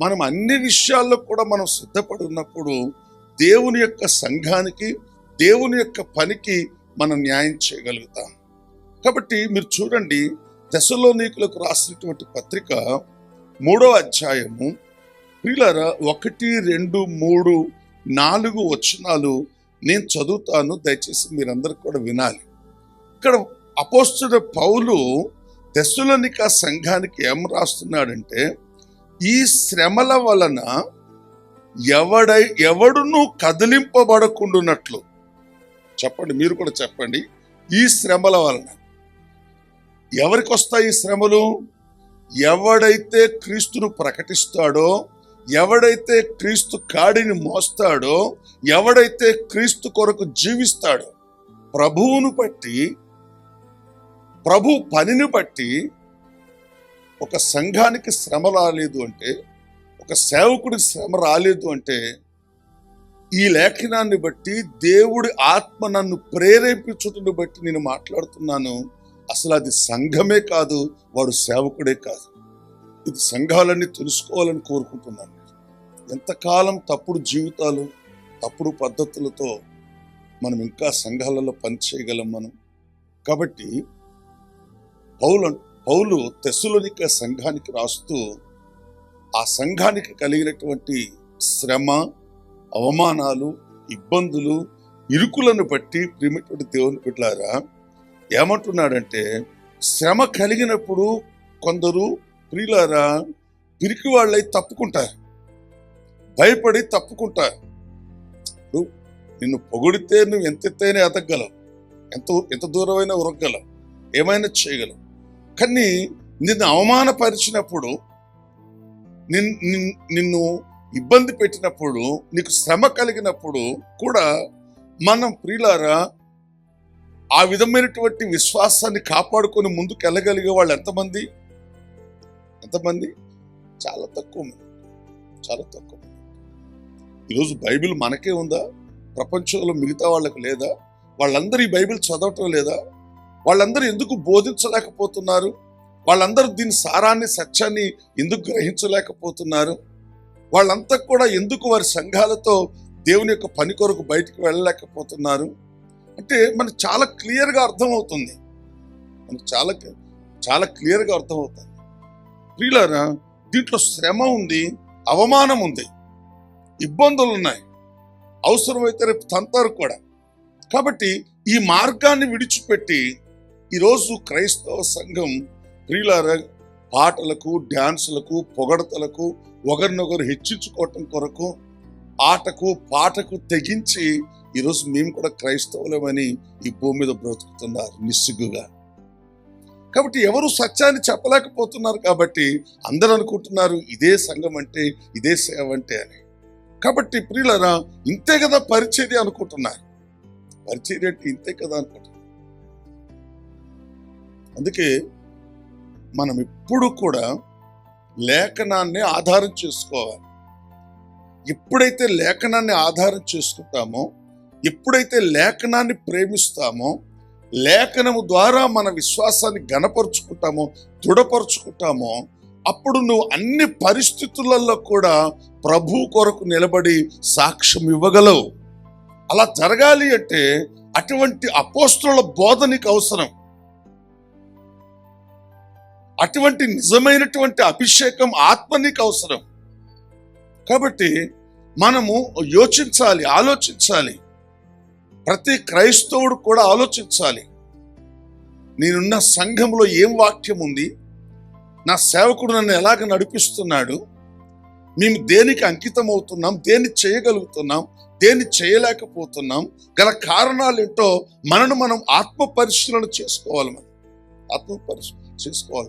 మనం అన్ని విషయాల్లో కూడా మనం సిద్ధపడి ఉన్నప్పుడు దేవుని యొక్క సంఘానికి దేవుని యొక్క పనికి మనం న్యాయం చేయగలుగుతాం. కాబట్టి మీరు చూడండి దశలోనికులకు రాసినటువంటి పత్రిక మూడో అధ్యాయము ప్రియులారా ఒకటి రెండు మూడు నాలుగు వచనాలు నేను చదువుతాను దయచేసి మీరందరూ కూడా వినాలి. ఇక్కడ అపోస్తుడ పౌలు దశలోనిక సంఘానికి ఏం రాస్తున్నాడంటే ఈ శ్రమల వలన ఎవడై ఎవడును కదిలింపబడకుండునట్లు. చెప్పండి మీరు కూడా చెప్పండి. ఈ శ్రమల వలన ఎవరికి వస్తాయి ఈ శ్రమలు? ఎవడైతే క్రీస్తును ప్రకటిస్తాడో ఎవడైతే క్రీస్తు కాడిని మోస్తాడో ఎవడైతే క్రీస్తు కొరకు జీవిస్తాడో ప్రభువును బట్టి ప్రభు పనిని బట్టి ఒక సంఘానికి శ్రమ రాలేదు అంటే ఒక సేవకుడికి శ్రమ రాలేదు అంటే ఈ లేఖనాన్ని బట్టి దేవుడి ఆత్మ నన్ను ప్రేరేపించుటను బట్టి నేను మాట్లాడుతున్నాను. అసలు అది సంఘమే కాదు వాడు సేవకుడే కాదు. ఇది సంఘాలన్నీ తెలుసుకోవాలని కోరుకుంటున్నాను. ఎంతకాలం తప్పుడు జీవితాలు తప్పుడు పద్ధతులతో మనం ఇంకా సంఘాలలో పనిచేయగలం మనం? కాబట్టి పౌలు పౌలు తెస్సులోనిక సంఘానికి రాస్తూ ఆ సంఘానికి కలిగినటువంటి శ్రమ అవమానాలు ఇబ్బందులు ఇరుకులను బట్టి ప్రిమిటువంటి దేవుని బిడ్డారా ఏమంటున్నాడంటే శ్రమ కలిగినప్పుడు కొందరు ప్రియులారా పిరికి వాళ్ళై తప్పుకుంటారు. భయపడి తప్పుకుంటారు. ఇప్పుడు నిన్ను పొగిడితే నువ్వు ఎంత ఎత్తైనా ఎదగలవు ఎంత ఎంత దూరమైనా ఉరగలవు ఏమైనా చేయగలవు. కానీ నిన్ను అవమానపరిచినప్పుడు నిన్ నిన్- నిన్ను ఇబ్బంది పెట్టినప్పుడు నీకు శ్రమ కలిగినప్పుడు కూడా మనం ప్రియులారా ఆ విధమైనటువంటి విశ్వాసాన్ని కాపాడుకొని ముందుకు వెళ్ళగలిగే వాళ్ళు ఎంతమంది? ఎంతమంది? చాలా తక్కువ మంది. చాలా తక్కువ మంది. ఈరోజు బైబిల్ మనకే ఉందా? ప్రపంచంలో మిగతా వాళ్ళకి లేదా? వాళ్ళందరూ ఈ బైబిల్ చదవటం లేదా? వాళ్ళందరూ ఎందుకు బోధించలేకపోతున్నారు? వాళ్ళందరూ దీని సారాన్ని సత్యాన్ని ఎందుకు గ్రహించలేకపోతున్నారు? వాళ్ళంతా కూడా ఎందుకు వారి సంఘాలతో దేవుని యొక్క పని కొరకు బయటికి వెళ్ళలేకపోతున్నారు? అంటే మనకు చాలా క్లియర్గా అర్థమవుతుంది. మనకు చాలా చాలా క్లియర్గా అర్థమవుతుంది. ప్రియులరా దీంట్లో శ్రమ ఉంది అవమానం ఉంది ఇబ్బందులు ఉన్నాయి. అవసరమైతే రేపు తంతారు కూడా. కాబట్టి ఈ మార్గాన్ని విడిచిపెట్టి ఈరోజు క్రైస్తవ సంఘం ప్రియులార పాటలకు డ్యాన్సులకు పొగడతలకు ఒకరినొకరు హెచ్చించుకోవటం కొరకు ఆటకు పాటకు తెగించి ఈరోజు మేము కూడా క్రైస్తవులమని ఈ భూమి మీద బ్రతుకుతున్నారు నిస్సిగ్గుగా. కాబట్టి ఎవరు సత్యాన్ని చెప్పలేకపోతున్నారు కాబట్టి అందరూ అనుకుంటున్నారు ఇదే సంఘం అంటే ఇదే సేవ అంటే అని. కాబట్టి ప్రియులరా ఇంతే కదా పరిచర్య అనుకుంటున్నారు. పరిచర్య అంటే ఇంతే కదా అనుకుంటున్నారు. అందుకే మనం ఎప్పుడు కూడా లేఖనాన్ని ఆధారం చేసుకోవాలి. ఎప్పుడైతే లేఖనాన్ని ఆధారం చేసుకుంటామో ఎప్పుడైతే లేఖనాన్ని ప్రేమిస్తామో లేఖనము ద్వారా మన విశ్వాసాన్ని గణపరుచుకుంటామో దృఢపరుచుకుంటామో అప్పుడు నువ్వు అన్ని పరిస్థితులలో కూడా ప్రభు కొరకు నిలబడి సాక్ష్యం ఇవ్వగలవు. అలా జరగాలి అంటే అటువంటి అపోస్తుల బోధ నీకు అవసరం. అటువంటి నిజమైనటువంటి అభిషేకం ఆత్మ నీకు అవసరం. కాబట్టి మనము యోచించాలి ఆలోచించాలి. ప్రతి క్రైస్తవుడు కూడా ఆలోచించాలి. నేనున్న సంఘంలో ఏం వాక్యం ఉంది? నా సేవకుడు నన్ను ఎలాగ నడిపిస్తున్నాడు? మేము దేనికి అంకితం అవుతున్నాం దేన్ని చేయగలుగుతున్నాం? దేన్ని చేయలేకపోతున్నాం? గల కారణాలు ఏంటో మనను మనం ఆత్మ పరిశీలన చేసుకోవాలి మనం. ఆత్మ పరిశీలన చేసుకోవాలి.